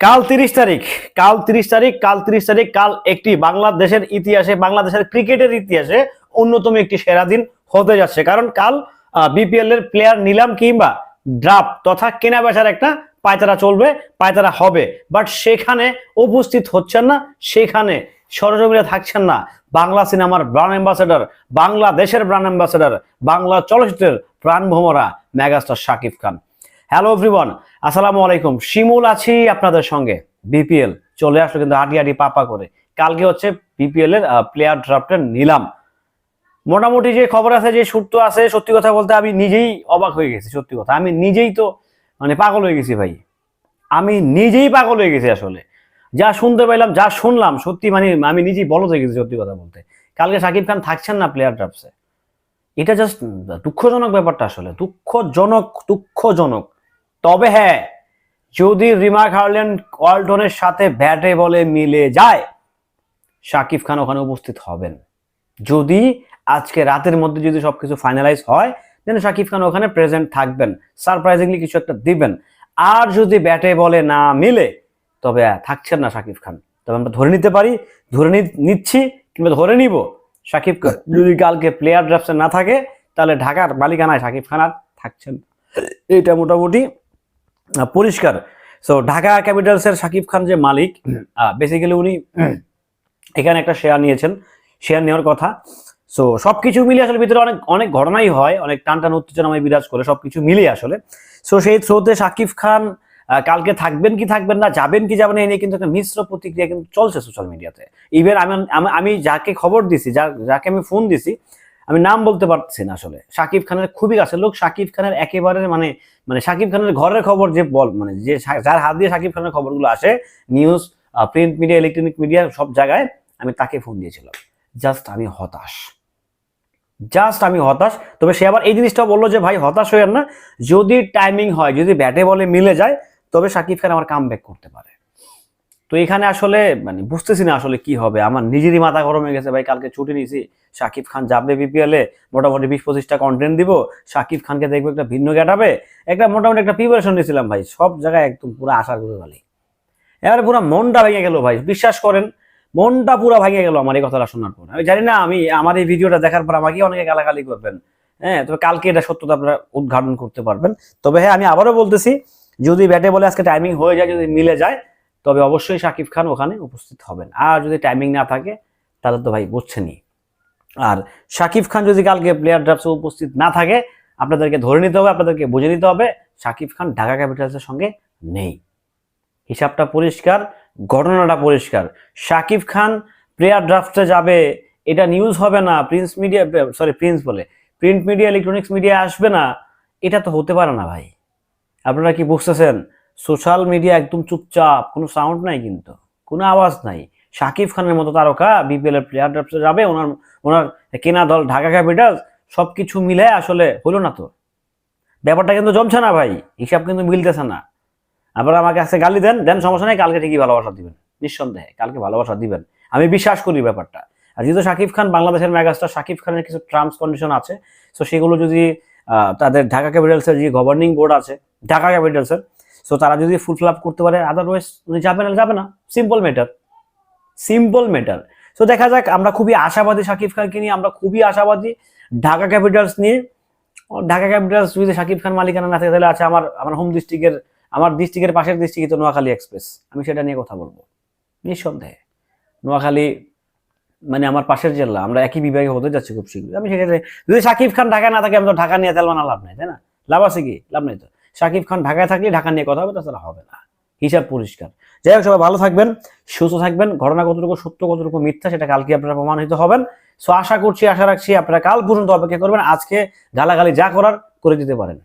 কাল তিরিশ তারিখ, কাল তিরিশ তারিখ, কাল তিরিশ তারিখ, কাল একটি বাংলাদেশের ইতিহাসে, বাংলাদেশের ক্রিকেটের ইতিহাসে অন্যতম একটি সেরা দিন হতে যাচ্ছে। কারণ কাল বিপিএল এর প্লেয়ার নিলাম কিংবা ড্রাফট তথা কেনা বেচার একটা পায়তারা চলবে, পায়তারা হবে। বাট সেখানে উপস্থিত হচ্ছেন না, সেখানে সরজমিনে থাকছেন না বাংলা সিনেমার ব্রান্ড অ্যাম্বাসেডর বাংলাদেশের ব্রান্ড অ্যাম্বাসেডর বাংলা চলচ্চিত্রের প্রাণভোমরা megastar Shakib Khan. Hello everyone আসসালামু আলাইকুম। শিমুল আছি আপনাদের সঙ্গে। বিপিএল চলে আসলো কিন্তু হাঁটি হাঁটি পাপা করে। কালকে হচ্ছে বিপিএল এর প্লেয়ার ড্রাফটের নিলাম। মোটামুটি যে খবর আছে, যে সূত্র আছে, সত্যি কথা বলতে আমি নিজেই অবাক হয়ে গেছি, সত্যি কথা। আমি নিজেই তো মানে পাগল হয়ে গেছি ভাই। আমি নিজেই পাগল হয়ে গেছি আসলে। যা শুনতে পাইলাম, যা শুনলাম, সত্যি মানে আমি নিজেই বলদ হয়ে গেছি সত্যি কথা বলতে। কালকে সাকিব খান থাকছেন না প্লেয়ার ড্রাফটসে এটা জাস্ট দুঃখজনক ব্যাপারটা আসলে। দুঃখজনক দুঃখজনক। তবে হ্যাঁ যদি রিমার্ক হার্ল্যান্ড ওয়ালটনের সাথে ব্যাটে বলে মিলে যায়, শাকিব খান ওখানে উপস্থিত হবেন। যদি আজকে রাতের মধ্যে যদি সবকিছু ফাইনালাইজ হয় দেন শাকিব খান ওখানে প্রেজেন্ট থাকবেন সারপ্রাইজিংলি কিছু একটা দিবেন। আর যদি ব্যাটে বলে না মিলে, তবে থাকছেন না শাকিব খান। তবে আমরা ধরে নিতে পারি, ধরে নিচ্ছি কিংবা ধরে নিব শাকিব খান। যদি কালকে প্লেয়ার ড্রাফটে না থাকে, তাহলে ঢাকার মালিকানায় শাকিব খান আর থাকছেন এটা মোটামুটি পরিষ্কার। সো ঢাকা ক্যাপিটালসের শাকিব খান যে মালিক বেসিক্যালি উনি এখানে একটা শেয়ার নিয়েছেন। শেয়ার নেওয়ার কথা। সো সবকিছু মিলিয়ে আসলে ভিতরে অনেক অনেক ঘটনাই হয় অনেক টান টান উত্তেজনাময় বিরাজ করে সবকিছু মিলিয়ে আসলে। সো সেই থ্রোতে শাকিব খান কালকে থাকবেন কি থাকবেন না যাবেন কি যাবেন এই নিয়ে কিন্তু একটা মিশ্র প্রতিক্রিয়া কিন্তু চলছে সোশ্যাল মিডিয়াতে ইভেন আমি আমি- আমি যাকে খবর দিছি যা- যাকে আমি ফোন দিছি আমি নাম বলতে পারছি না আসলে। শাকিব খানের খুবই কাছের লোক। শাকিব খানের একেবারে মানে মানে শাকিব খানের ঘরের খবর যে বল মানে যে যার হাত দিয়ে শাকিব খানের খবরগুলো আসে news print media electronic media সব জায়গায়, আমি তাকে ফোন দিয়েছিলাম। জাস্ট আমি হতাশ। জাস্ট আমি হতাশ। তবে সে আবার এই জিনিসটা বলল যে, ভাই, হতাশ হইয়েন না। যদি টাইমিং হয়, যদি ব্যাটে বলে মিলে যায়, তবে শাকিব খান আমার কাম করতে পারে। তো এখানে আসলে মানে বুঝতেছি না আসলে কি হবে। আমার নিজেরই মাথা গরম হয়ে গেছে, ভাই, কালকে ছুটি নিয়েছি। শাকিব খান যাবে বিপিএল মোটামুটি বিশ পঁচিশটা কন্টেন্ট দিব। শাকিব খানকে দেখব একটা ভিন্ন গেটাবে একটা মোটামুটি একটা প্রিপারেশন নিয়েছিলাম, ভাই, সব জায়গায় একদম পুরো আশা করে ভালি এবারে পুরো মনটা ভেঙে গেল, ভাই, বিশ্বাস করেন, মনটা পুরো ভেঙে গেল আমার এই কথাটা শোনার পর। আমি জানি না, আমি, আমার এই ভিডিওটা দেখার পর আমাকে অনেকে গালাগালি করবেন। হ্যাঁ তবে কালকে এটা সত্যতা আপনারা উদ্ঘাটন করতে পারবেন। তবে হ্যাঁ আমি আবারও বলতেছি, যদি ব্যাটে বলে আজকে টাইমিং হয়ে যায়, যদি মিলে যায় তবে অবশ্যই শাকিব খান ওখানে উপস্থিত হবেন। আর যদি টাইমিং না থাকে, তাহলে তো ভাই বুঝছেনই। আর শাকিব খান যদি কালকে প্লেয়ার ড্রাফটসে উপস্থিত না থাকে, আপনাদেরকে ধরে নিতে হবে, আপনাদেরকে বুঝে নিতে হবে, শাকিব খান ঢাকা ক্যাপিটালসের সঙ্গে নেই। হিসাবটা পরিষ্কার, ঘটনাটা পরিষ্কার। শাকিব খান প্লেয়ার ড্রাফটে যাবে, এটা নিউজ হবে না প্রিন্স মিডিয়া সরি প্রিন্স বলে প্রিন্ট মিডিয়া ইলেকট্রনিক্স মিডিয়া আসবে না, এটা তো হতে পারে না ভাই। আপনারা কি বুঝতেছেন? সোশ্যাল মিডিয়া একদম চুপচাপ, কোনো সাউন্ড নাই কিন্তু, কোনো আওয়াজ নাই। শাকিব খানের মতো তারকা বিপিএল এর প্লেয়ার যাবে, ওনার ওনার কেনা দল ঢাকা ক্যাপিটালস, সবকিছু মিলে আসলে হলো না তো। ব্যাপারটা কিন্তু জমছে না ভাই, হিসাব কিন্তু মিলতেছে না। আবার আমাকে আজকে গালি দেন দেন সমস্যা নেই, কালকে ঠিকই ভালোবাসা দিবেন। নিঃসন্দেহে, কালকে ভালোবাসা দিবেন। আমি বিশ্বাস করি ব্যাপারটা। আর যেহেতু শাকিব খান বাংলাদেশের মেগাস্টার শাকিব খানের কিছু টার্মস কন্ডিশন আছে। সো সেগুলো যদি তাদের ঢাকা ক্যাপিটালসের যে গভর্নিং বোর্ড আছে, ঢাকা ক্যাপিটালসের সো তারা যদি ফুলফিল আপ করতে পারে আদারওয়াইজ উনি যাবে না যাবে না। Simple matter simple matter so দেখা যাক, আমরা খুবই আশাবাদী শাকিব খানকে নিয়ে, আমরা খুবই আশাবাদী ঢাকা ক্যাপিটালস নিয়ে। ঢাকা ক্যাপিটালস যদি শাকিব খান মালিকানা না থাকে তাহলে আছে আমার আমার হোম ডিস্ট্রিক্টের আমার ডিস্ট্রিক্টের পাশের ডিস্ট্রিক্ট তো নোয়াখালী এক্সপ্রেস আমি সেটা নিয়ে কথা বলব। নিঃসন্দেহে। নোয়াখালী মানে আমার পাশের জেলা, আমরা একই বিভাগে হতে যাচ্ছি খুব শীঘ্রই। আমি সেক্ষেত্রে, যদি শাকিব খান ঢাকা না থাকে, আমি তো ঢাকা নিয়ে তেলবা না লাভ নেই, তাই না? লাভ আছে কি? লাভ নেই তো। শাকিব খান ঢাকায় থাকলে ঢাকা নিয়ে কথা হবে তাছাড়া হবে না। হিসাব পরিষ্কার। যাই হোক, সবাই ভালো থাকবেন, সুস্থ থাকবেন। ঘটনা কতটুকু, সত্য কতটুকু, মিথ্যা সেটা কালকে আপনারা প্রমাণিত হবেন। সো আশা করছি, আশা রাখছি আপনারা কাল পর্যন্ত অপেক্ষা করবেন। আজকে গালাগালি যা করার করে দিতে পারেন।